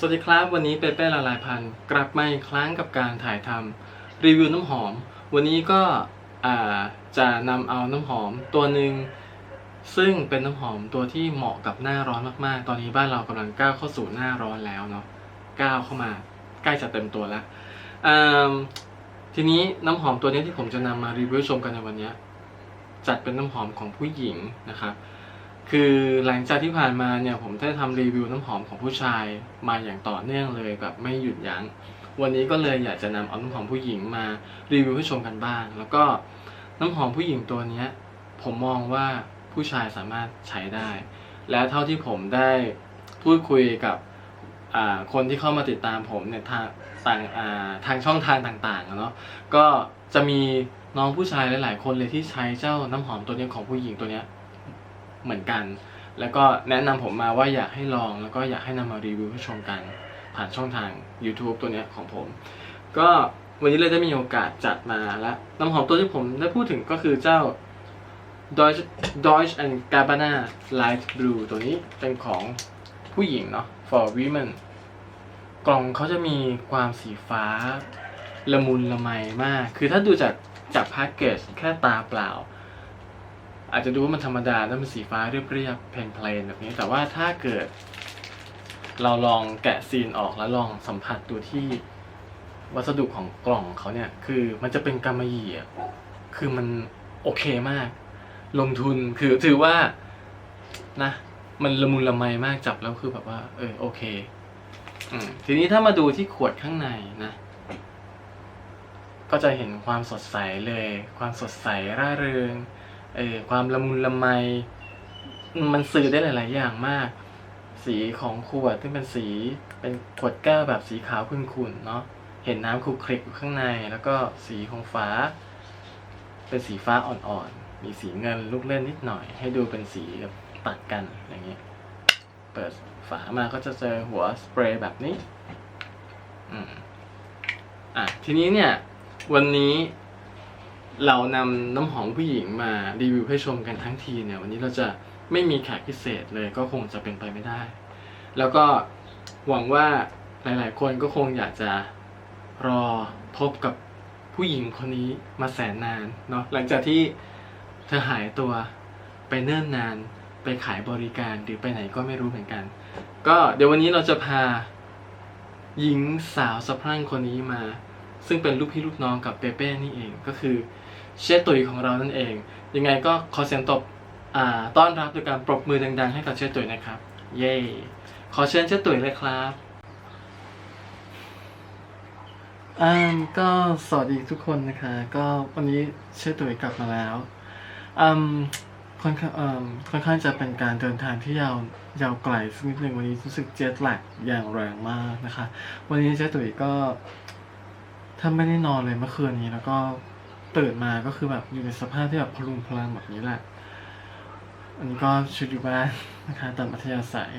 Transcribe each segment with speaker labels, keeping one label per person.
Speaker 1: สวัสดีครับ วันนี้เปเป้ละลายพันธุ์กลับมาอีกครั้งกับการถ่ายทำรีวิวน้ำหอม วันนี้ก็จะนำเอาน้ำหอมตัวหนึ่งซึ่งเป็นน้ำหอมตัวที่เหมาะกับหน้าร้อนมากๆ ตอนนี้บ้านเรากำลังก้าวเข้าสู่หน้าร้อนแล้วเนาะก้าวเข้ามาใกล้จะเต็มตัวแล้วทีนี้น้ำหอมตัวนี้ที่ผมจะนำมารีวิวชมกันในวันนี้จัดเป็นน้ำหอมของผู้หญิงนะครับ คือหลังจากที่ผ่านมาเนี่ยผมได้ทำรีวิวน้ำหอมของผู้ชายมาอย่างต่อเนื่องเลยแบบไม่หยุดยัง้ง วันนี้ก็เลยอยากจะนำเอาน้ำหอมผู้หญิงมารีวิวให้ชมกันบ้าง แล้วก็น้ำหอมผู้หญิงตัวเนี้ยผมมองว่าผู้ชายสามารถใช้ได้ และเท่าที่ผมได้พูดคุยกับคนที่เข้ามาติดตามผมเนี่ยทางต่างาทางช่องทางต่างๆเนาะก็จะมีน้องผู้ชายหลายๆ คนเลยที่ใช้เจ้าน้ำหอมตัวเนี้ยของผู้หญิงตัวเนี้ย เหมือนกัน แล้วก็แนะนำผมมาว่าอยากให้ลอง แล้วก็อยากให้นำมารีวิวให้ชมกัน ผ่านช่องทาง YouTube ตัวเนี้ยของผม ก็วันนี้เลยได้มีโอกาสจัดมาแล้วน้ำหอมตัวที่ผมได้พูดถึงก็คือเจ้า Deutsch Deutsche and Gabbana Light Blue ตัวนี้เป็นของผู้หญิงเนาะ for women กล่องเขาจะมีความสีฟ้า ละมุนละไมมาก คือถ้าดูจากจากแพ็กเกจแค่ตาเปล่า อาจจะดูว่ามันธรรมดาแล้วมันสีฟ้าเรียบๆเพลนๆแบบนี้ แต่ว่าถ้าเกิด เราลองแกะซีนออกแล้วลองสัมผัสดูที่วัสดุของกล่องเขาเนี่ย คือมันจะเป็นกำมะหยี่อะคือมันโอเคมาก ลงทุนคือถือว่านะ มันละมุนละไมมากจับแล้วคือแบบว่า เออโอเค อืมทีนี้ถ้ามาดูที่ขวดข้างในนะก็จะเห็นความสดใสเลย ความสดใสร่าเริง เออความละมุนละไม มันสื่อได้หลาย ๆ อย่างมาก สีของขวดที่เป็นสีเป็นขวดแก้วแบบสีขาวขุ่นๆเนาะเห็นน้ำคลุกคลิกอยู่ข้างใน แล้วก็สีของฝาเป็นสีฟ้าอ่อนๆ มีสีเงินลูกเล่นนิดหน่อย ให้ดูเป็นสีแบบตัดกันอย่างนี้ยเปิดฝามาก็จะเจอหัวสเปรย์แบบนี้ อืมอะทีนี้เนี่ย วันนี้ เรานำน้ำหอมผู้หญิงมารีวิวให้ชมกันทั้งทีเนี่ย วันนี้เราจะไม่มีแขกพิเศษเลยก็คงจะเป็นไปไม่ได้ แล้วก็หวังว่าหลาย ๆ คนก็คงอยากจะรอพบกับผู้หญิงคนนี้มาแสนนานเนาะหลังจากที่เธอหายตัวไปเนิ่นนานไปขายบริการหรือไปไหนก็ไม่รู้เหมือนกัน ก็เดี๋ยววันนี้เราจะพาหญิงสาวสะพรั่งคนนี้มา ซึ่งเป็นลูกพี่ลูกน้องกับเปเป้นี่เองก็คือ เชฟตุยของเรานั่นเอง ยังไงก็ขอเสียงตบอ่าต้อนรับด้วยการปรบมือดังๆ ให้กับเชฟตุยนะครับ เย้ขอเชิญเชฟตุยเลยครับอ่าก็สวัสดีทุกคนนะคะ ก็วันนี้เชฟตุยกลับมาแล้วอืมค่อนข้างอืมค่อนข้างจะเป็นการเดินทางที่ยาวยาวไกลสักนิดหนึ่งวันนี้รู้สึกเจ็ตแลกอย่างแรงมากนะคะ วันนี้เชฟตุยก็ถ้าไม่ได้นอนเลยเมื่อคืนนี้แล้วก็ ตื่นมาก็คือแบบอยู่ในสภาพที่แบบพลุงพลังแบบนี้แหละ อันนี้ก็ชุดอยู่บ้านนะคะตามอัธยาศัย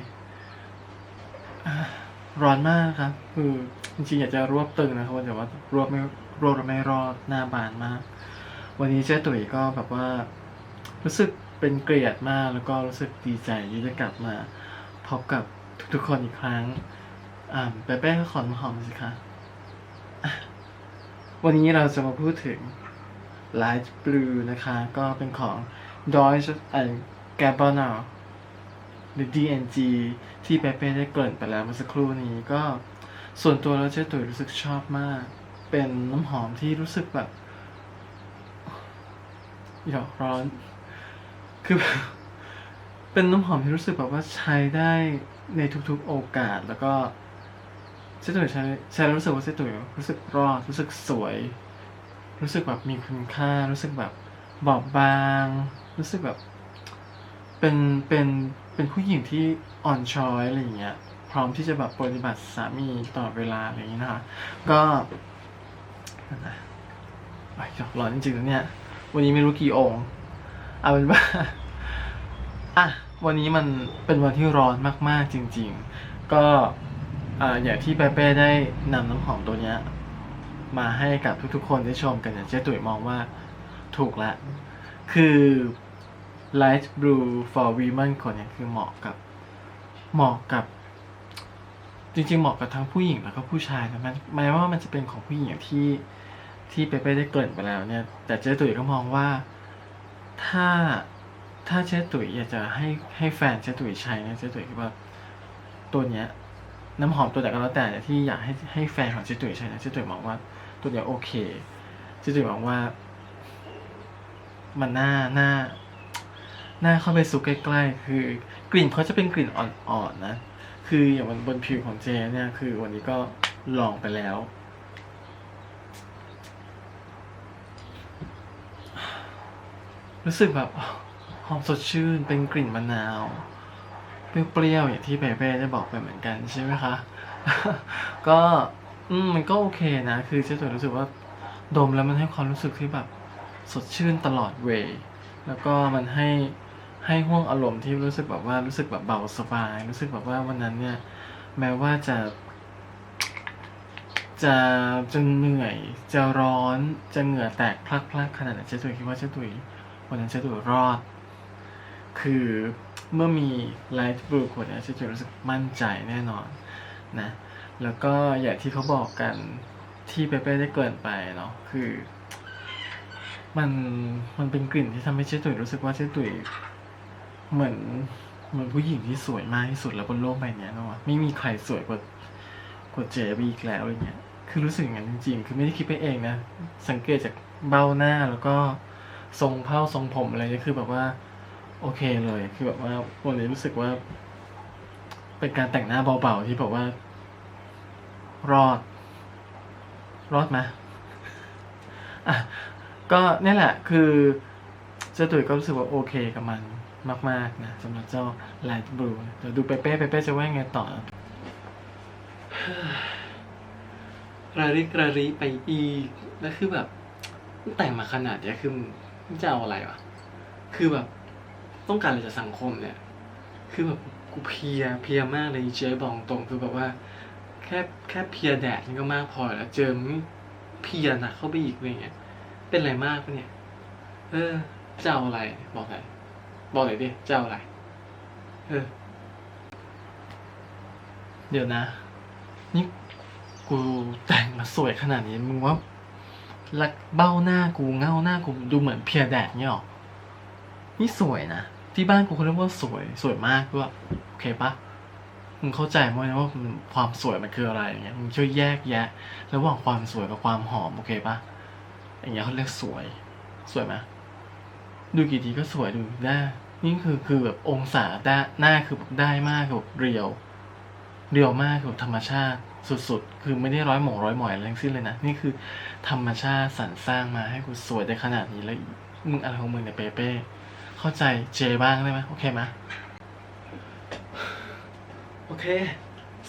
Speaker 1: ร้อนมากครับ คือจริงๆอยากจะรวบตึงนะครับแต่ว่ารวบไม่รวบไม่รอดหน้าบานมาก วันนี้เจ๊ตุ๋ยก็แบบว่า รู้สึกเป็นเกลียดมากแล้วก็รู้สึกดีใจที่จะกลับมาพบกับทุกๆคนอีกครั้งอ่าเปเป้ก็ขอนหอมสิคะวันนี้เราจะมาพูดถึง Light Blue นะคะ ก็เป็นของ Deutsche and Gabbana หรือ DNG ที่เปเป้ได้เกริ่นไปแล้วเมื่อสักครู่นี้ก็ส่วนตัวแล้วเจ๊ตุ๋ยรู้สึกชอบมาก เป็นน้ำหอมที่รู้สึกแบบหยอกร้อน คือเป็นน้ำหอมที่รู้สึกแบบว่าใช้ได้ในทุกๆโอกาส แล้วก็เจ๊ตุ๋ยใช้ใช้แล้วรู้สึกว่าเจ๊ตุ๋ยรู้สึกรอดรู้สึกสวย รู้สึกแบบมีคุณค่า รู้สึกแบบบอบบาง รู้สึกแบบ เป็นเป็นเป็นผู้หญิงที่อ่อนช้อยอะไรอย่างเงี้ยพร้อมที่จะแบบปฏิบัติสามีตลอดเวลาอะไรอย่างเงี้ยนะคะก็นั่นนะโอ้ยร้อนจริงๆนะเนี่ยวันนี้ไม่รู้กี่องค์เอาเป็นว่าอะวันนี้มันเป็นวันที่ร้อนมากๆจริง ๆ ก็อ่าอย่างที่เปเป้ได้นำน้ำหอมตัวเนี้ย มาให้กับทุกๆ คนได้ชมกันอย่างเจ๊ตุ๋ยมองว่าถูกล้วคือ Light Blue for Women คนเนี้ยคือเหมาะกับเหมาะกับ จริงๆ เหมาะกับทั้งผู้หญิงแล้วก็ผู้ชายนะมันแม้ว่ามันจะเป็นของผู้หญิงอย่างที่ที่เปเป้ได้เกริ่นไปแล้วเนี่ย แต่เจ๊ตุ๋ยก็มองว่าถ้าถ้าเจ๊ตุ๋ยอยากจะให้ให้แฟนเจ๊ตุ๋ยใช้เนี่ยเจ๊ตุ๋ยคิดว่าตัวเนี้ยน้ำหอมตัวไหนก็แล้วแต่ที่อยากให้ให้แฟนของเจ๊ตุ๋ยใช้นะเจ๊ตุ๋ยมองว่า ตัวเนี้ยโอเคจ๊ตุ๋ยมองว่า มันน่าน่าน่าเข้าไปซุกใกล้ๆ คือกลิ่นเขาจะเป็นกลิ่นอ่อนๆนะ คืออย่างบนบนผิวของเจเนี่ย คือวันนี้ก็ลองไปแล้ว รู้สึกแบบหอมสดชื่นเป็นกลิ่นมะนาว เปรี้ยวๆอย่างที่เปเป้ได้บอกไปเหมือนกันใช่ไหมคะ ก็ อืมมันก็โอเคนะ คือเจ๊ตัวรู้สึกว่าดมแล้วมันให้ความรู้สึกที่แบบสดชื่นตลอดเวย์แล้วก็มันให้ให้ห่วงอารมณ์ที่รู้สึกแบบว่ารู้สึกแบบเบาสบาย รู้สึกแบบว่าวันนั้นเนี่ย แม้ว่าจะ จะจะเหนื่อยจะร้อนจะเหงื่อแตกพลักๆขนาดไหนเจ๊ตุยคิดว่าเจ๊ตุยวันนั้นเจ๊ตุยรอด คือเมื่อมีไลท์บลูขวดเนี้ยเจ๊ตุยรู้สึกมั่นใจแน่นอนนะ แล้วก็อย่างที่เขาบอกกันที่เปเป้ได้เกินไปเนาะคือ มันมันเป็นกลิ่นที่ทำให้เจ๊ตุ๋ยรู้สึกว่าเจ๊ตุ๋ยเหมือนเหมือนผู้หญิงที่สวยมากที่สุดแล้วบนโลกใบนี้เนอะไม่มีใครสวยกว่ากว่าเจ๊ไปอีกแล้วอะไรเงี้ยคือรู้สึกอย่างนั้นจริงๆ คือไม่ได้คิดไปเองนะ สังเกตจากเบ้าหน้าแล้วก็ทรงเผ้าทรงผมอะไรเนี่ยคือแบบว่า โอเคเลย คือแบบว่าวันนี้รู้สึกว่า เป็นการแต่งหน้าเบาๆที่แบบว่า รอด รอดไหมอะก็เนี่ยแหละคือเจ้าตุ๋ยก็รู้สึกว่าโอเคกับมันมาก ๆ นะสำหรับเจ้า Light Blue เดี๋ยวดูเปเป้เปเป้จะว่าไงต่อระริกระริไปอีก แล้วคือแบบแต่งมาขนาดเนี้ยคือมึงจะเอาอะไรวะ คือแบบต้องการอะไรจากสังคมเนี่ย คือแบบกูเพียเพียมากเลยเจ๊บอกตรงคือแบบว่า ค่แค่เพียแดดนี่ก็มากพอแล้ว เจอเพียหนักเข้าไปอีกอะไรเงี้ยเป็นอะไรมากปะเนี่ย เออจะเอาอะไร บอกหน่อยบอกหน่อยดิจะเอาอะไร เออ เดี๋ยวนะ นี่กูแต่งมาสวยขนาดนี้มึงว่าลักเบ้าหน้ากูเงาหน้ากูดูเหมือนเพียแดดเนี่ยหรอนี่สวยนะ ที่บ้านกูเขาเรียกว่าสวยสวยมากด้วยโอเคปะ มึงเข้าใจมั้ยว่าความสวยมันคืออะไรอย่างเงี้ยมึงช่วยแยกแยะ ระหว่างความสวยกับความหอมโอเคปะอย่างเงี้ยเขาเรียกสวย สวยไหมดูกี่ทีก็สวยดูหน้านี่คือคือแบบองศาด้าหน้าคือแบบได้มากคือแบบเรียว เรียวมากคือแบบธรรมชาติสุดๆ คือไม่ได้ร้อยหมงร้อยหมอยอะไรทั้งสิ้นเลยนะ นี่คือธรรมชาติสรรสร้างมาให้กูสวยได้ขนาดนี้แล้วมึงอะไรของมึงเนี่ยเปเป้เข้าใจเจบ้างได้ไหมโอเคไหม โอเค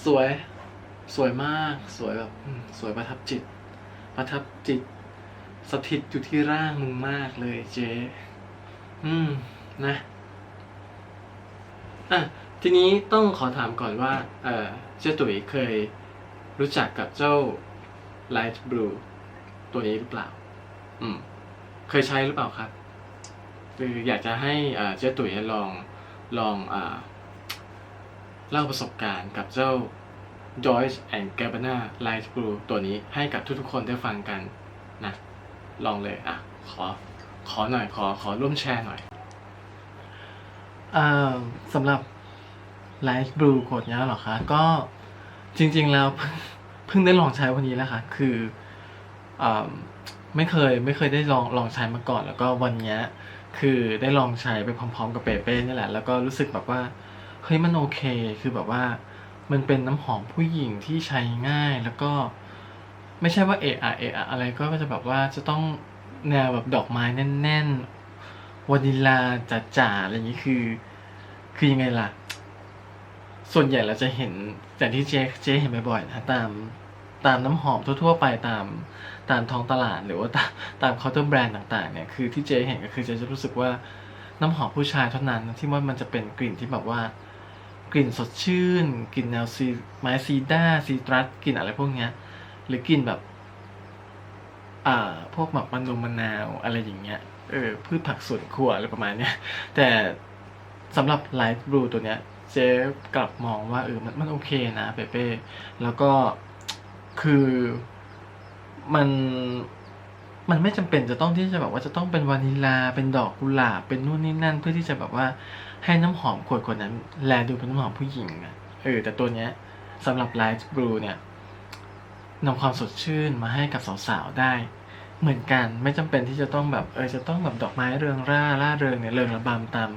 Speaker 1: สวย สวยมาก สวยแบบสวยประทับจิต ประทับจิต สถิตอยู่ที่ร่างมึงมากเลยเจอืม นะ อะ ทีนี้ต้องขอถามก่อนว่า เออเจ้าตุ๋ยเคยรู้จักกับเจ้า Light Blue ตัวนี้หรือเปล่า อืม เคยใช้หรือเปล่าครับ คืออยากจะให้เจ้าตุ๋ยลองลองอ่า เล่าประสบการณ์กับเจ้า Joyce and g a b a n a Light Blue ตัวนี้ให้กับทุกๆคนได้ฟังกันนะลองเลยอะขอขอหน่อยขอขอร่วมแชร์หน่อยอ่าสำหรับ Light Blue ขวดนี้เหรอคะ ก็จริงๆแล้วเพิ่งได้ลองใช้วันนี้แหละค่ะ คืออ่าไม่เคยไม่เคยได้ลองลองใช้มาก่อน แล้วก็วันเนี้ยคือได้ลองใช้ไปพร้อม ๆ กับเปเป้นี่แหละ แล้วก็รู้สึกแบบว่า เฮ้ยมันโอเค คือแบบว่า มันเป็นน้ำหอมผู้หญิงที่ใช้ง่ายแล้วก็ ไม่ใช่ว่าเอะอะเอะอะอะไรก็จะแบบว่าจะต้องแนวแบบดอกไม้แน่นๆวานิลลาจ๋าๆอะไรอย่างนี้คือ คือยังไงล่ะ ส่วนใหญ่เราจะเห็นแต่ที่เจ๊เจ๊เห็นบ่อยๆนะตามตามน้ำหอมทั่วๆไปตามตามท้องตลาดหรือว่าตามตามเคาน์เตอร์แบรนด์ต่างๆเนี่ยคือที่เจ๊เห็นก็คือเจ๊จะรู้สึกว่าน้ำหอมผู้ชายเท่านั้นที่ว่ามันจะเป็นกลิ่นที่แบบว่า กลิ่นสดชื่น กลิ่นแนวซีไม้ซีด้าซีตรัสกลิ่นอะไรพวกเนี้ย หรือกลิ่นแบบ อ่า พวกแบบมะนมมะนาวอะไรอย่างเงี้ยเออพืชผักสวนครัวอะไรประมาณเนี้ยแต่สำหรับ Light Blue ตัวเนี้ยเจ๊กลับมองว่าเออมันมันโอเคนะเปเป้แล้วก็คือมันมันไม่จำเป็นจะต้องที่จะแบบว่าจะต้องเป็นวานิลาเป็นดอกกุหลาบเป็นนู่นนี่นั่น เพื่อที่จะแบบว่า ให้น้ำหอมขวดขวดนั้น แลดูเป็นน้ำหอมผู้หญิงอะเออ แต่ตัวเนี้ยสำหรับ Light Blue เนี่ยนำความสดชื่นมาให้กับสาวๆ ได้ เหมือนกันไม่จำเป็นที่จะต้องแบบเออจะต้องแบบดอกไม้เรืองร่าร่าเริงเนี่ยเริงระบำตาม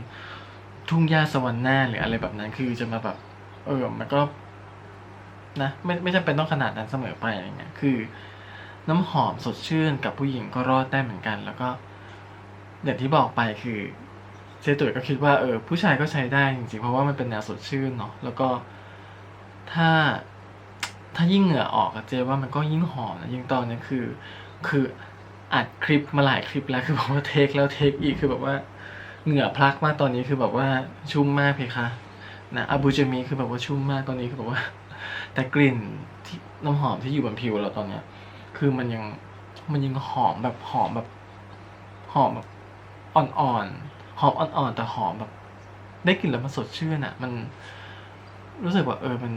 Speaker 1: ทุ่งหญ้าสวรรค์หน้าหรืออะไรแบบนั้นคือจะมาแบบ เออมันก็นะไม่ไม่จำเป็นต้องขนาดนั้นเสมอไปอะไรเงี้ยคือ น้ำหอมสดชื่นกับผู้หญิงก็รอดได้เหมือนกัน แล้วก็อย่างที่บอกไปคือ เจตุ๋ยก็คิดว่าเออผู้ชายก็ใช้ได้จริงๆ เพราะว่ามันเป็นแนวสดชื่นเนาะแล้วก็ถ้าถ้ายิ่งเหงื่อออกอะเจว่ามันก็ยิ่งหอมนะยิ่งตอนนี้คือ คืออัดคลิปมาหลายคลิปแล้วคือแบบว่าเทคแล้วเทคอีกคือแบบว่าเหงื่อพลักมากตอนนี้คือแบบว่าชุ่มมากเพคะนะอาบูเจมีคือแบบว่าชุ่มมากตอนนี้คือแบบว่า แต่กลิ่นที่น้ำหอมที่อยู่บนผิวเราตอนเนี้ย คือมันยังมันยังหอมแบบหอมแบบหอมแบบอ่อนๆ หอมอ่อนๆแต่หอมแบบ ได้กลิ่นแล้วมันสดชื่นอะ มันรู้สึกว่า เออมัน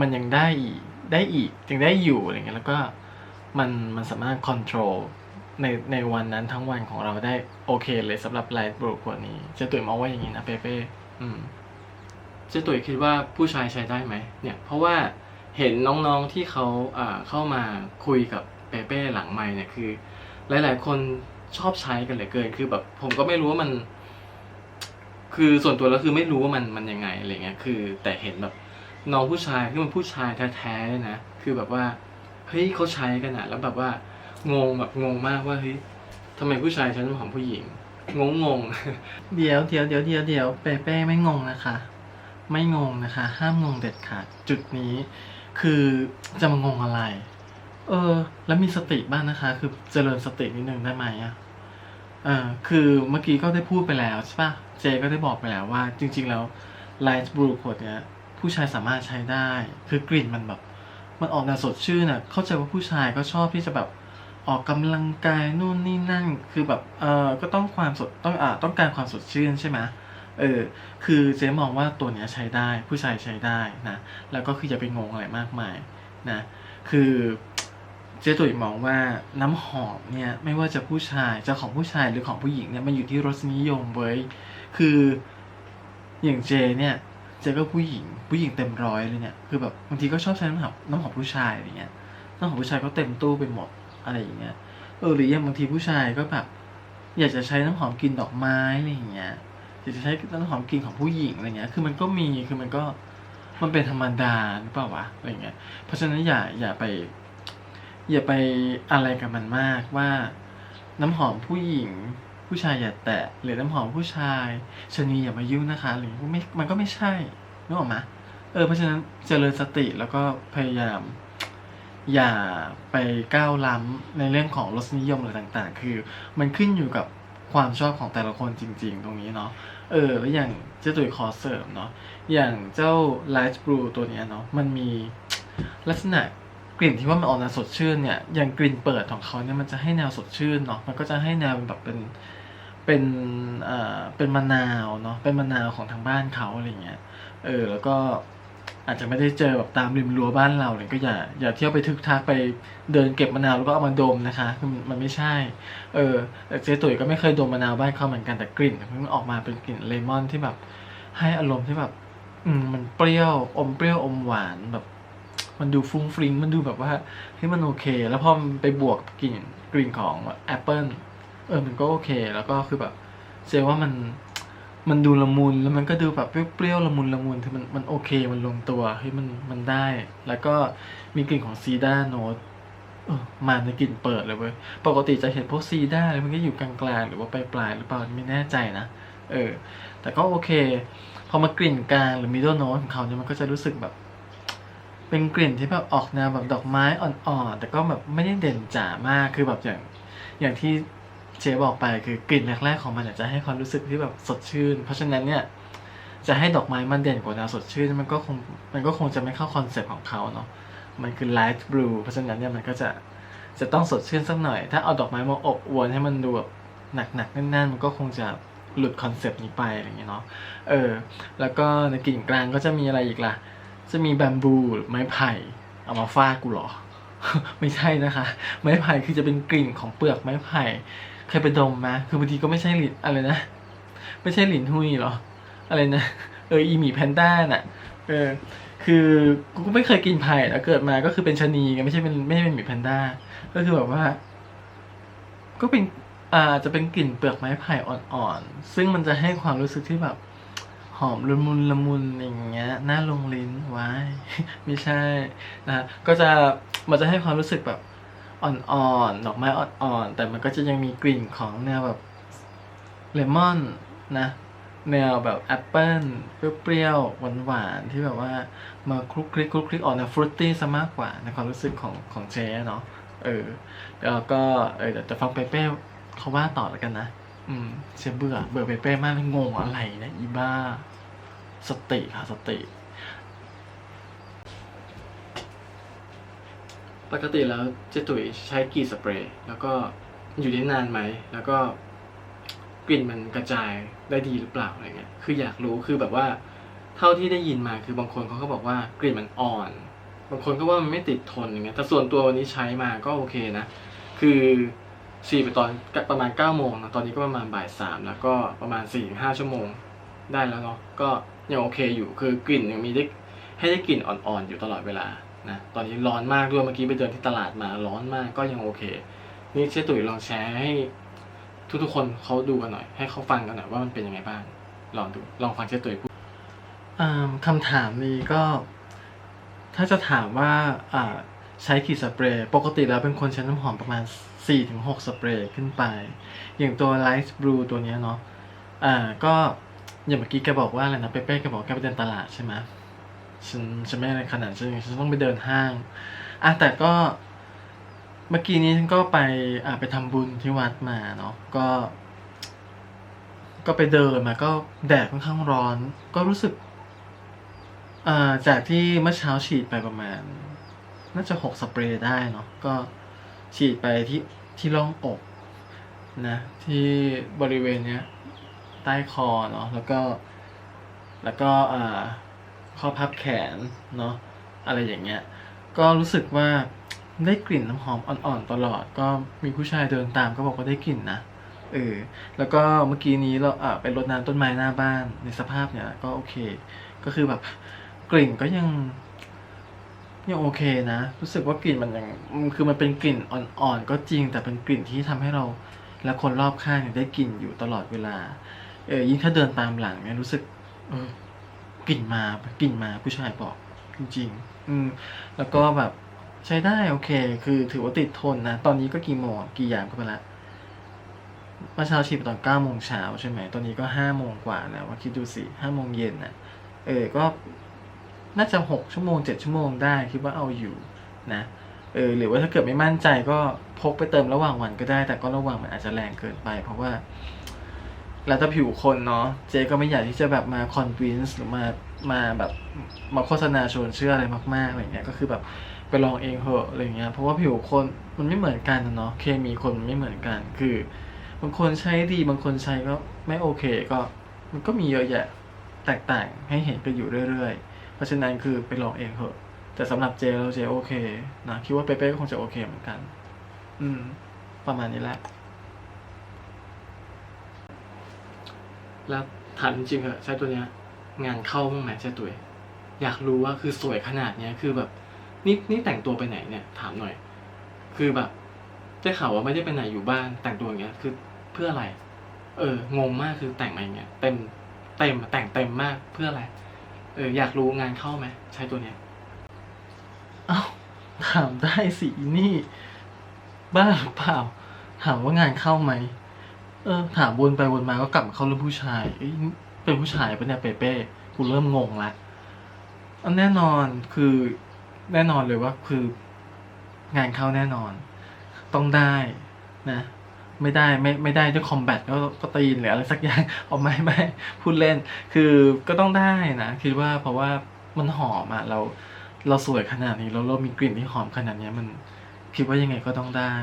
Speaker 1: มันยังได้อีกได้อีกยังได้อยู่อะไรเงี้ยแล้วก็มันมันสามารถค o n t r o l ในในวันนั้นทั้งวันของเราได้โอเคเลยสำหรับไลท์บรูขวดนี้เจ๊ตุ๋ยมองว่าอย่างนี้นะเปเป้อืมเจ๊ตุ๋ยคิดว่าผู้ชายใช้ได้ไหมเนี่ย เพราะว่าเห็นน้องๆที่เขาอ่าเข้ามาคุยกับเปเป้หลังไมค์เนี่ยคือ หลาย ๆ คน ชอบใช้กันเหลือเกิน คือแบบ ผมก็ไม่รู้ว่ามัน คือส่วนตัวแล้วคือไม่รู้ว่ามันมันยังไงอะไรเงี้ย คือ แต่เห็นแบบน้องผู้ชายที่มันผู้ชายแท้ๆเลยนะ คือแบบว่า เฮ้ยเขาใช้กันอะแล้วแบบว่างงแบบงงมากว่าเฮ้ยทำไมผู้ชายใช้น้ำหอมผู้หญิง งงงงเดี๋ยวเดี๋ยวเดี๋ยวเดี๋ยวเดี๋ยวเปเป้ไม่งงนะคะ ไม่งงนะคะ ห้ามงงเด็ดขาดจุดนี้ คือจะมางงอะไร เออ แล้วมีสติบ้างนะคะ คือเจริญสตินิดนึงได้ไหมอะเออคือเมื่อกี้ก็ได้พูดไปแล้วใช่ปะเจก็ได้บอกไปแล้วว่า จริง ๆ แล้ว Light Blue ขวดเนี้ยผู้ชายสามารถใช้ได้ คือกลิ่นมันแบบ มันออกแนวสดชื่นน่ะ เข้าใจว่าผู้ชายก็ชอบที่จะแบบออกกำลังกายนู่นนี่นั่น คือแบบ เออก็ต้องความสด ต้องอ่าต้องการความสดชื่นใช่ไหมเออ คือเจ๊มองว่าตัวเนี้ยใช้ได้ ผู้ชายใช้ได้นะ แล้วก็คืออย่าไปงงอะไรมากมายนะ คือ เจ๊ตุ๋ยมองว่าน้ำหอมเนี่ยไม่ว่าจะผู้ชายจะของผู้ชายหรือของผู้หญิงเนี่ยมันอยู่ที่รสนิยมเว้ยคืออย่างเจเนี่ยเจก็ผู้หญิง ผู้หญิงเต็มร้อยเลยเนี่ยคือแบบบางทีก็ชอบใช้น้ำหอมน้ำหอมผู้ชายอะไรเงี้ยน้ำหอมผู้ชายก็เต็มตู้ไปหมดอะไรอย่างเงี้ยเออหรืออย่างบางทีผู้ชายก็แบบอยากจะใช้น้ำหอมกลิ่นดอกไม้อะไรอย่างเงี้ยอยากจะใช้น้ำหอมกลิ่นของผู้หญิงอะไรเงี้ยคือมันก็มีคือมันก็มันเป็นธรรมดาหรือเปล่าวะอะไรเงี้ยเพราะฉะนั้นอย่าอย่าไป อย่าไปอะไรกับมันมากว่า น้ำหอมผู้หญิง ผู้ชายอย่าแตะหรือน้ำหอมผู้ชายชนีอย่ามายุ่งนะคะหรือไม่มันก็ไม่ใช่นึกออกไหมเออเพราะฉะนั้นเจริญสติแล้วก็พยายาม อย่าไปก้าวล้ำในเรื่องของรสนิยมอะไรต่างๆ คือ มันขึ้นอยู่กับความชอบของแต่ละคนจริง ๆ ตรงนี้เนาะเออแล้วอย่างเจ้าตุ๋ยขอเสริมเนาะอย่างเจ้า Light Blue ตัวเนี้ยเนาะมันมีลักษณะ กลิ่นที่ว่ามันออกแนวสดชื่นเนี่ยอย่างกลิ่นเปิดของเขาเนี่ยมันจะให้แนวสดชื่นเนาะมันก็จะให้แนวแบบเป็นเป็นเอ่อเป็นมะนาวเนาะเป็นมะนาวของทางบ้านเขาอะไรเงี้ยเออแล้วก็อาจจะไม่ได้เจอแบบตามริมรั้วบ้านเราเลยก็อย่าอย่าเที่ยวไปทึกทักไปเดินเก็บมะนาวแล้วก็เอามาดมนะคะคือมันมันไม่ใช่ เออแต่เจ๊ตุ๋ยก็ไม่เคยดมมะนาวบ้านเขาเหมือนกันแต่กลิ่นมันออกมาเป็นกลิ่นเลมอนที่แบบ ให้อารมณ์ที่แบบ อืมมันเปรี้ยวอมเปรี้ยวอมหวานแบบ มันดูฟุ้งฟริ้งมันดูแบบว่าเฮ้ยมันโอเค แล้วพอมันไปบวกกลิ่นกลิ่นของแอปเปิลเออมันก็โอเค แล้วก็คือแบบเจว่ามันมันดูละมุนแล้วมันก็ดูแบบเปรี้ยวๆละมุนละมุนคือมันมันโอเคมันลงตัวเฮ้ยมันมันได้ แล้วก็มีกลิ่นของซีด้าโนตเออมาในกลิ่นเปิดเลยเว้ย ปกติจะเห็นพวกซีด้าอะไรมันก็อยู่กลางๆ หรือว่าปลายๆหรือเปล่าไม่แน่ใจนะ เออ แต่ก็โอเค พอมากลิ่นกลางหรือมิดเดิลโนตของเขาเนี่ยมันก็จะรู้สึกแบบ เป็นกลิ่นที่แบบออกแนวแบบดอกไม้อ่อนๆ แต่ก็แบบไม่ได้เด่นจ๋ามาก คือแบบอย่างอย่างที่เจ๊บอกไปคือกลิ่นแรกๆของมันจะให้ความรู้สึกที่แบบสดชื่น เพราะฉะนั้นเนี่ยจะให้ดอกไม้มันเด่นกว่าแนวสดชื่นมันก็คงมันก็คงจะไม่เข้าคอนเซ็ปต์ของเขาเนาะ มันคือ light blue เพราะฉะนั้นเนี่ยมันก็จะจะต้องสดชื่นสักหน่อย ถ้าเอาดอกไม้มาอบอวลให้มันดูแบบหนักๆแน่นๆ มันก็คงจะหลุดคอนเซปต์นี้ไปอะไรอย่างเงี้ยเนาะ เออ แล้วก็ในกลิ่นกลางก็จะมีอะไรอีกล่ะ จะมีแบมบูหรือไม้ไผ่เอามาฟาดกูหรอ ไม่ใช่นะคะ ไม้ไผ่คือจะเป็นกลิ่นของเปลือกไม้ไผ่เคยไปดมไหมคือบางทีก็ไม่ใช่หลินอะไรนะ ไม่ใช่หลินหุยหรอ อะไรนะ เอออีหมีแพนด้าน่ะ เออ คือกูก็ไม่เคยกินไผ่แล้วเกิดมาก็คือเป็นชะนีไงไม่ใช่เป็นไม่ใช่เป็นหมีแพนด้า ก็คือแบบว่า ก็เป็นอ่าจะเป็นกลิ่นเปลือกไม้ไผ่อ่อนๆ ซึ่งมันจะให้ความรู้สึกที่แบบ หอมละมุนละมุนอย่างเงี้ยหน่าลงลิ้นว้ไม่ใช่นะก็จะมันจะให้ความรู้สึกแบบอ่อนๆดอกไม้อ่อนๆแต่มันก็จะยังมีกลิ่นของแนวแบบเลมอนนะแนวแบบแอปเปิ้ลเปรี้ยวๆหวานๆที่แบบว่ามาคลุกคลิกคลุกคลิกออกนวฟรุตตี้ซะมากกว่าในความรู้สึกของของเจ๊เนาะเออแล้วก็เออเดี๋ยวจะฟังเปเป้เขาว่าต่อแล้วกันนะ อืมเชเบื่อเบื่อเปเป้มากงงอะไรนะอีบ้า สติค่ะสติ ปกติแล้วเจตุ๋ยใช้กี่สเปรย์ แล้วก็อยู่ได้นานไหม แล้วก็กลิ่นมันกระจายได้ดีหรือเปล่าอะไรเงี้ย คืออยากรู้คือแบบว่า เท่าที่ได้ยินมาคือบางคนเขาก็บอกว่ากลิ่นมันอ่อน บางคนก็ว่ามันไม่ติดทนอย่างเงี้ย แต่ส่วนตัววันนี้ใช้มาก็โอเคนะ คือฉีดไปตอนประมาณ9โมงนะตอนนี้ก็ประมาณบ่ายสามแล้วก็ประมาณ4ี่ห้าชั่วโมงได้แล้วเนาะก็ ยังโอเคอยู่คือกลิ่นยังมีได้ให้ได้กลิ่นอ่อนๆอยู่ตลอดเวลานะตอนนี้ร้อนมากด้วยเมื่อกี้ไปเดินที่ตลาดมาร้อนมากก็ยังโอเค นี่เชตุ๋ยลองแชร์ให้ทุกๆคนเขาดูกันหน่อย ให้เขาฟังกันหน่อยว่ามันเป็นยังไงบ้างลองดูลองฟังเชตุ๋ยพูดคำถามนี้ก็ ถ้าจะถามว่าอ่าใช้กี่สเปรย์ปกติแล้วเป็นคนใช้น้ำหอมประมาณ 4-6 สเปรย์ขึ้นไป อย่างตัว Light Blue ตัวนี้เนาะอ่าก็ อย่างเมื่อกี้แกบอกว่าอะไรนะเป้เป้แกบอกแกไปเดินตลาดใช่ไหมฉันฉันไม่ในขนาดฉันฉันต้องไปเดินห้างอะแต่ก็เมื่อกี้นี้ฉันก็ไปอ่าไปทำบุญที่วัดมาเนาะก็ ก็ไปเดินมาก็แดดค่อนข้างร้อน ก็รู้สึกอ่าจากที่เมื่อเช้าฉีดไปประมาณ น่าจะหกสเปรย์ได้เนาะก็ฉีดไปที่ที่ร่องอกนะ ที่บริเวณเนี้ย ใต้คอเนาะแล้วก็ แล้วก็อ่าข้อพับแขนเนาะอะไรอย่างเงี้ย ก็รู้สึกว่าได้กลิ่นน้ำหอมอ่อนๆตลอด ก็มีผู้ชายเดินตามก็บอกว่าได้กลิ่นนะเออแล้วก็เมื่อกี้นี้เราอ่าไปรดน้ำต้นไม้หน้าบ้านในสภาพเนี้ยก็โอเค ก็คือแบบกลิ่นก็ยังยังโอเคนะ รู้สึกว่ากลิ่นมันยังคือมันเป็นกลิ่นอ่อนๆก็จริง แต่เป็นกลิ่นที่ทำให้เราและคนรอบข้างได้กลิ่นอยู่ตลอดเวลา เออยิ่งถ้าเดินตามหลังเนี่ยรู้สึกเออกลิ่นมากลิ่นมาผู้ชายบอกจริง ๆ อืม แล้วก็แบบใช้ได้โอเค คือถือว่าติดทนนะ ตอนนี้ก็กี่โมงกี่ยามก็ไปละเมื่อเช้าฉีดไปตอนเก้าโมงเช้าใช่ไหม ตอนนี้ก็ห้าโมงกว่าแล้วว่าคิดดูสิห้าโมงเย็นน่ะเออ ก็น่าจะหกชั่วโมงเจ็ดชั่วโมงได้คิดว่าเอาอยู่นะ เออ หรือว่าถ้าเกิดไม่มั่นใจก็พกไปเติมระหว่างวันก็ได้ แต่ก็ระหว่างมันอาจจะแรงเกินไป เพราะว่า แล้วถ้าผิวคนเนาะเจก็ไม่อยากที่จะแบบมาคอนวินส์หรือมามาแบบมาโฆษณาชวนเชื่ออะไรมากๆอะไรเงี้ยก็คือแบบไปลองเองเหอะอะไรเงี้ยเพราะว่าผิวคนมันไม่เหมือนกันนะเนาะเคมีคนมันไม่เหมือนกัน คือบางคนใช้ดีบางคนใช้ก็ไม่โอเคก็มันก็มีเยอะแยะแตกต่างให้เห็นกันอยู่เรื่อยๆ เพราะฉะนั้นคือไปลองเองเหอะ แต่สำหรับเจเราเจโอเคนะคิดว่าเป๊ะๆก็คงจะโอเคเหมือนกัน อืม ประมาณนี้แหละ แล้วถามจริงๆเหอะใช้ตัวเนี้ย งานเข้าบ้างไหมใช่ตัวเองอยากรู้ว่าคือสวยขนาดเนี้ยคือแบบนี่นี่แต่งตัวไปไหนเนี่ย ถามหน่อย คือแบบได้ข่าวว่าไม่ได้ไปไหนอยู่บ้านแต่งตัวอย่างเงี้ย คือเพื่ออะไร เอองงมากคือแต่งมาอย่างเงี้ยเต็มเต็มแต่งเต็มมากเพื่ออะไร เออ อยากรู้งานเข้าไหมใช้ตัวเนี้ยเอ้าถามได้สินี่ บ้าหรือเปล่า ถามว่างานเข้าไหม เออถามวนไปวนมาก็กลับมาเข้าเรื่องผู้ชายเอ้ยเป็นผู้ชายปะเนี่ยเปเป้กูเริ่มงงละอันแน่นอนคือแน่นอนเลยว่าคือ งานเข้าแน่นอน ต้องได้นะ ไม่ได้ไม่ไม่ได้ด้วยคอมแบทก็ก็ตีนหรืออะไรสักอย่างเอาไม่ไม่พูดเล่น คือก็ต้องได้นะคิดว่าเพราะว่ามันหอมอะเราเราสวยขนาดนี้แล้วเรามีกลิ่นที่หอมขนาดนี้มันคิดว่ายังไงก็ต้องได้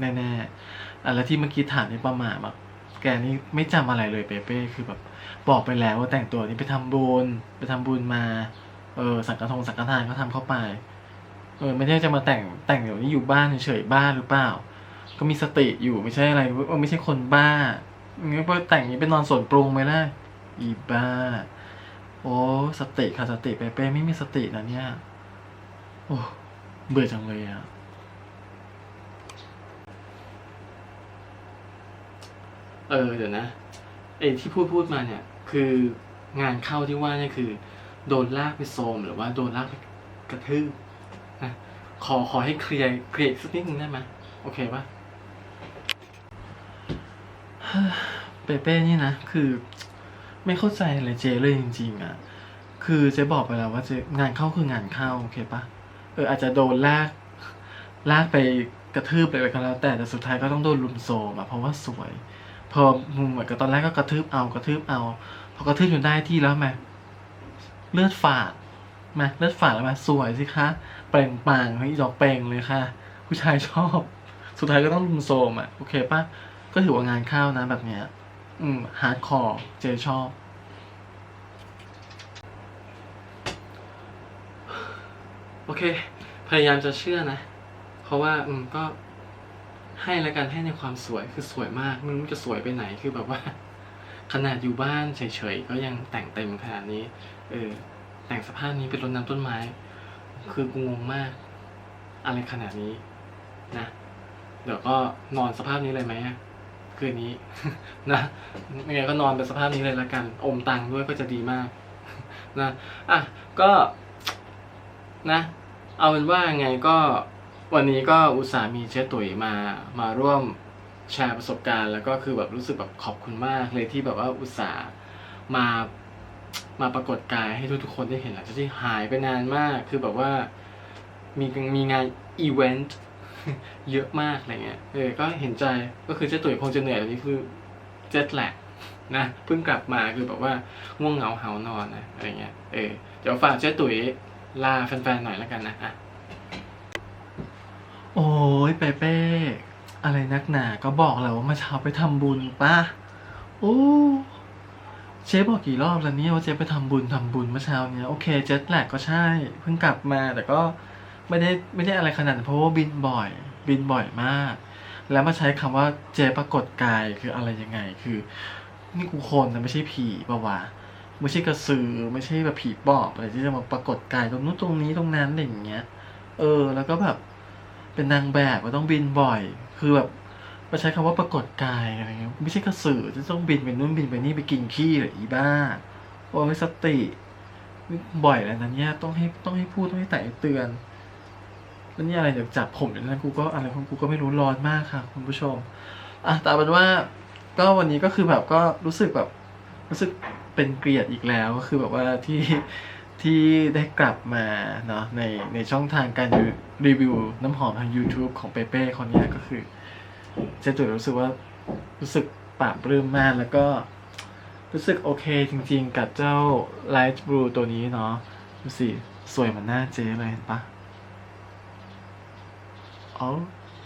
Speaker 1: แน่ๆ อะแล้วที่เมื่อกี้ถามนี่ประมาณแบบแกนี่ไม่จำอะไรเลยเปเป้คือแบบบอกไปแล้วว่าแต่งตัวนี้ไปทำบุญไปทำบุญมา เออสังฆทงสังฆทานก็ทำเข้าไป เออไม่ได้จะมาแต่งแต่งเดี๋ยวนี้อยู่บ้านเฉยๆบ้านหรือเปล่า ก็มีสติอยู่ไม่ใช่อะไรเออไม่ใช่คนบ้างี้ไปแต่งอย่างนี้ไปนอนสวนปรุงไหมล่ะอีบ้า โอ้สติค่ะสติเปเป้ไม่มีสตินะเนี่ยโอ้เบื่อจังเลยอะ เออเดี๋ยวนะไอ้ที่พูดพูดมาเนี่ย คืองานเข้าที่ว่าเนี่ยคือ โดนลากไปโซมหรือว่าโดนลากไปกระทืบนะขอขอให้เคลียร์เคลียร์สักนิดนึงได้ไหมโอเคปะเปเป้นี่นะคือ ไม่เข้าใจอะไรเจเลยจริงๆอะคือเจบอกไปแล้วว่าเจงานเข้าคืองานเข้าโอเคปะเอออาจจะโดนลากลากไปกระทืบอะไรก็แล้วแต่แต่สุดท้ายก็ต้องโดนลุมโซมอะเพราะว่าสวย พอเหมือนกับตอนแรกก็กระทืบเอากระทืบเอา พอกระทืบจนได้ที่แล้วม่เลือดฝาดมาเลือดฝาดแล้วมาสวยสิคะเปล่งปังให้ดอกเปล่งเลยค่ะ ผู้ชายชอบ สุดท้ายก็ต้องลุมโซมอะโอเคปะก็ถือว่างานข้าวนะแบบเนี้ย อืมฮาร์ดคอร์เจชอบโอเค พยายามจะเชื่อนะ เพราะว่าอืมก็ ให้แล้วกันให้ในความสวยคือสวยมากไม่รู้จะสวยไปไหนคือแบบว่า ขนาดอยู่บ้านเฉยๆก็ยังแต่งเต็มขนาดนี้ เออ แต่งสภาพนี้เป็นรดน้ำต้นไม้ คือกูงงมาก อะไรขนาดนี้นะเดี๋ยวก็นอนสภาพนี้เลยไหมคืนนี้ นะยังไงก็นอนเป็นสภาพนี้เลยละกัน อมตังด้วยก็จะดีมาก นะอะก็ นะ เอาเป็นว่าไงก็ วันนี้ก็อุตส่าห์มีเชฟตุ๋ยมามาร่วมแชร์ประสบการณ์ แล้วก็คือแบบรู้สึกแบบขอบคุณมากเลยที่แบบว่าอุตส่าห์มามาปรากฏกายให้ทุกๆคนได้เห็นหลังจากที่หายไปนานมากคือแบบว่ามีมีงานอีเวนต์เยอะมากอะไรเงี้ยเออก็เห็นใจก็คือเจ๊ตุ๋ยคงจะเหนื่อยตอนนี้คือเจ็ตแหลกนะเพิ่งกลับมาคือแบบว่าง่วงเหงาเหานอนนะอะไรเงี้ยเออเดี๋ยวฝากเจ๊ตุ๋ยลาแฟนๆหน่อยแล้วกันนะอะ โอ้ยเปเป้อะไรนักหนาก็บอกแล้วว่ามื่อเช้าไปทำบุญป่ะโอ้เชฟบอกกี่รอบแล้วเนี่ยว่าเชฟไปทำบุญทำบุญเมื่อเช้าเนี้ยโอเคเจ็ตแลกก็ใช่ เพิ่งกลับมาแต่ก็ไม่ได้ไม่ได้อะไรขนาดเพราะว่าบินบ่อย บินบ่อยมาก แล้วมาใช้คำว่าเจปรากฏกายคืออะไรยังไงคือ นี่กูคนนะไม่ใช่ผีปะวะไม่ใช่กระสือไม่ใช่แบบผีปอบอะไรที่จะมาปรากฏกายตรงนู้นตรงนี้ตรงนั้นอะไรอย่างเงี้ย เออ แล้วก็แบบ เป็นนางแบบก็ต้องบินบ่อย คือแบบมาใช้คำว่าปรากฏกายอะไรเงี้ยไม่ใช่กระสือจะต้องบินไปนู่นบินไปนี่ไปกินขี้หรืออีบ้าโอ้ยสติบ่อยแล้วนะเนี่ยต้องให้ต้องให้พูดต้องให้ไต่เตือนแล้วนี่อะไรเดี๋ยวจับผมอย่างนั้นกูก็อะไรของกูก็ไม่รู้ร้อนมากค่ะ คุณผู้ชมอะแต่เอาเป็นว่าก็วันนี้ก็คือแบบก็รู้สึกแบบรู้สึกเป็นเกลียดอีกแล้วก็คือแบบว่าที่ ที่ได้กลับมาเนาะในในช่องทางการรีวิวน้ำหอมทาง YouTube ของเปเป้คนนี้ก็คือเจ๊ตุ๋ยรู้สึกว่ารู้สึกปลาบปลื้มมากแล้วก็รู้สึกโอเคจริงๆ กับเจ้า Light Blue ตัวนี้เนาะดูสิ สวยเหมือนหน้าเจ๊เลยเห็นปะเอา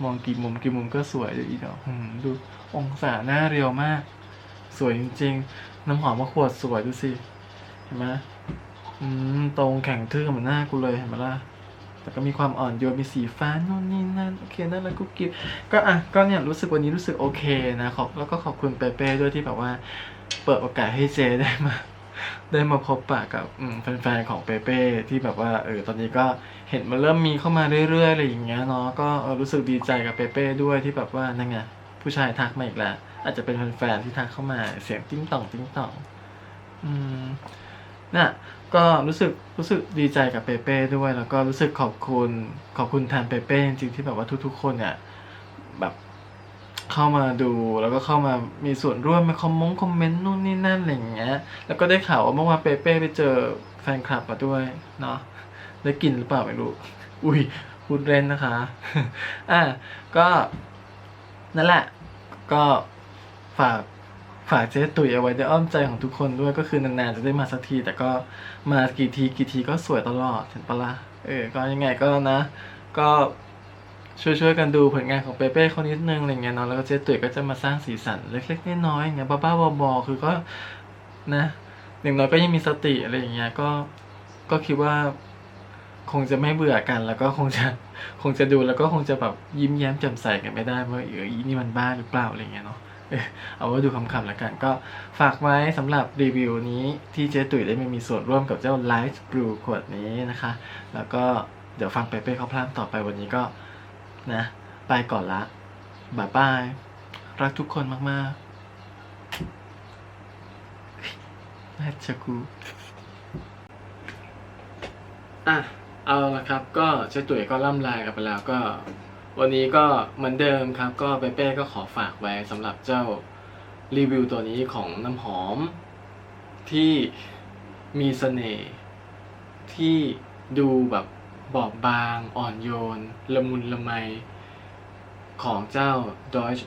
Speaker 1: มองกี่มุมกี่มุมก็สวยเลยอีเดียวดูองศาหน้าเรียวมาก สวยจริงๆ น้ำหอมมาขวดสวยดูสิ เห็นไหม อืม ตรงแข็งทื่อเหมือนหน้ากูเลยเห็นไหมล่ะ แต่ก็มีความอ่อนโยน มีสีฟ้าโน่นนี่นั่น โอเคนั่นแล้วกุ๊กกิ๊บก็อะ ก็เนี่ยรู้สึกวันนี้รู้สึกโอเคนะขอบแล้วก็ขอบคุณเปเป้ด้วยที่แบบว่า เปิดโอกาสให้เจได้มา ได้มาพบปะกับแฟนๆของเปเป้ที่แบบว่าเออตอนนี้ก็เห็นมันเริ่มมีเข้ามาเรื่อยๆอะไรอย่างเงี้ยเนาะ ก็รู้สึกดีใจกับเปเป้ด้วยที่แบบว่านั่นไงผู้ชายทักมาอีกแล้ว อาจจะเป็นแฟนๆที่ทักเข้ามาเสียงติ้งต่องติ้งต่อง อืมน่ะ ก็รู้สึกรู้สึกดีใจกับเปเป้ด้วย แล้วก็รู้สึกขอบคุณขอบคุณแทนเปเป้จริงๆที่แบบว่าทุก ๆ คนเนี่ยแบบเข้ามาดูแล้วก็เข้ามามีส่วนร่วมมาคอมมงคอมเมนต์นู่นนี่นั่นอะไรอย่างเงี้ย แล้วก็ได้ข่าวว่าเมื่อวานเปเป้ไปเจอแฟนคลับมาด้วยเนาะได้กินหรือเปล่าไม่รู้ อุ้ยพูดเล่นนะคะ อะก็นั่นแหละ ก็ฝาก ฝากเจ๊ตุ๋ยเอาไว้ในอ้อมใจของทุกคนด้วยก็คือนานๆจะได้มาสักที แต่ก็มากี่ทีกี่ทีก็สวยตลอดเห็นปะละ่ะเออก็ยังไงก็นะ ก็ช่วยๆกันดูผลงานของเปเป้เขานิดนึงอะไรเงี้ยเนาะแล้วก็เจ๊ตุ๋ยก็จะมาสร้างสีสันเล็กๆน้อยๆอย่างเงี้ยบ้าๆบอๆคือก็นะอย่างน้อยก็ยังมีสติอะไรอย่างเงี้ยก็ก็คิดว่าคงจะไม่เบื่อกัน แล้วก็คงจะคงจะดูแล้วก็คงจะแบบยิ้มแย้มแจ่มใสกันไม่ได้ว่าเอออีนี่มันบ้าหรือเปล่าอะไรเงี้ยเนาะ เอาไว้ดูคำๆแล้วกัน ก็ฝากไว้สำหรับรีวิวนี้ที่เจ๊ตุ๋ยได้มามีส่วนร่วมกับเจ้า Light Blue ขวดนี้นะคะ แล้วก็เดี๋ยวฟังเปเป้เขาพลางต่อไปวันนี้ก็นะ ไปก่อนละบายบาย รักทุกคนมากๆแม่ชะกูอะ เอาละครับ ก็เจ๊ตุ๋ยก็ล่ำลากันไปแล้วก็ วันนี้ก็เหมือนเดิมครับ ก็เปเป้ก็ขอฝากไว้สำหรับเจ้ารีวิวตัวนี้ของน้ำหอม ที่มีเสน่ห์ที่ดูแบบบอบบางอ่อนโยน ละมุนละไม ของเจ้า Deutsche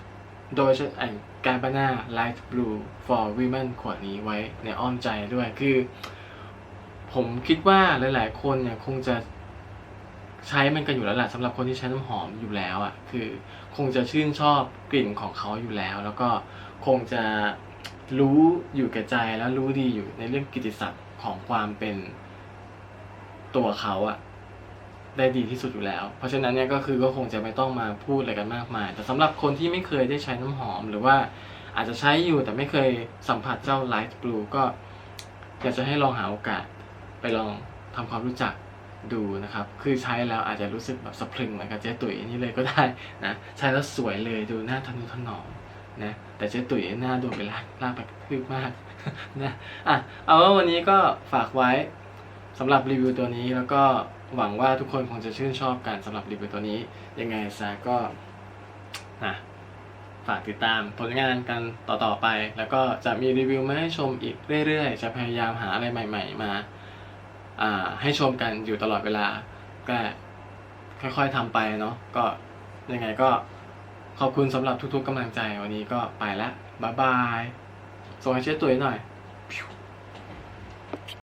Speaker 1: Deutsche and Gabbana Light Blue for Women ขวดนี้ไว้ในอ้อมใจด้วยคือ ผมคิดว่าหลาย ๆ คนเนี่ยคงจะ ใช้มันกันอยู่แล้วแหละสำหรับคนที่ใช้น้ำหอมอยู่แล้วอะ่ะคือคงจะชื่นชอบกลิ่นของเขาอยู่แล้ว แล้วก็คงจะรู้อยู่แก่ใจแล้วรู้ดีอยู่ในเรื่องกิตติศัพท์ของความเป็นตัวเขาอะได้ดีที่สุดอยู่แล้ว เพราะฉะนั้นเนี่ยก็คือก็คงจะไม่ต้องมาพูดอะไรกันมากมาย แต่สำหรับคนที่ไม่เคยได้ใช้น้ำหอม หรือว่าอาจจะใช้อยู่แต่ไม่เคยสัมผัสเจ้า Light Blue ก็อยากจะให้ลองหาโอกาสไปลองทำความรู้จัก ดูนะครับ คือใช้แล้วอาจจะรู้สึกแบบสะพรึงเหมือนกับเจ๊ตุ๋ยนี่เลยก็ได้นะ ใช้แล้วสวยเลยดูหน้าทะนุถนอมนะ แต่เจ๊ตุ๋ยหน้าโดนไปลากลากไปคืบมากนะอะเอาว่าวันนี้ก็ฝากไว้สำหรับรีวิวตัวนี้แล้วก็หวังว่าทุกคนคงจะชื่นชอบกันสำหรับรีวิวตัวนี้ ยังไงซะก็นะฝากติดตามผลงานกันต่อๆไป แล้วก็จะมีรีวิวมาให้ชมอีกเรื่อยๆ จะพยายามหาอะไรใหม่ ๆ มาอ่า ให้ชมกันอยู่ตลอดเวลา ก็ค่อยๆทำไปเนาะก็ยังไงก็ขอบคุณสำหรับทุกๆกำลังใจวันนี้ก็ไปแล้วบ๊ายบายส่งให้เช็ดตัวหน่อย